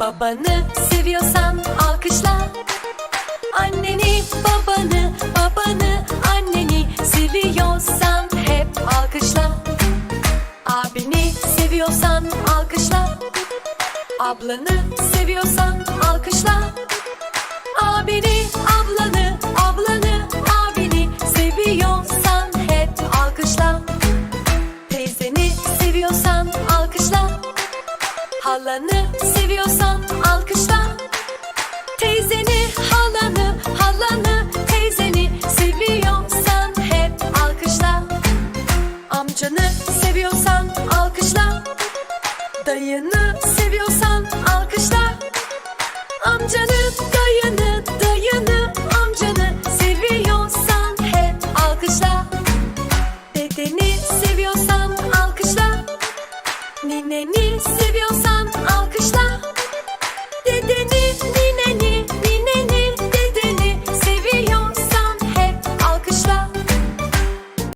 Babanı seviyorsan alkışla. Anneni babanı babanı anneni seviyorsan hep alkışla. Abini seviyorsan alkışla. Ablanı seviyorsan alkışla Halanı seviyorsan alkışla. Teyzeni, halanı, halanı, teyzeni seviyorsan hep alkışla. Amcanı seviyorsan alkışla. Dayını seviyorsan alkışla. Nineni seviyorsan.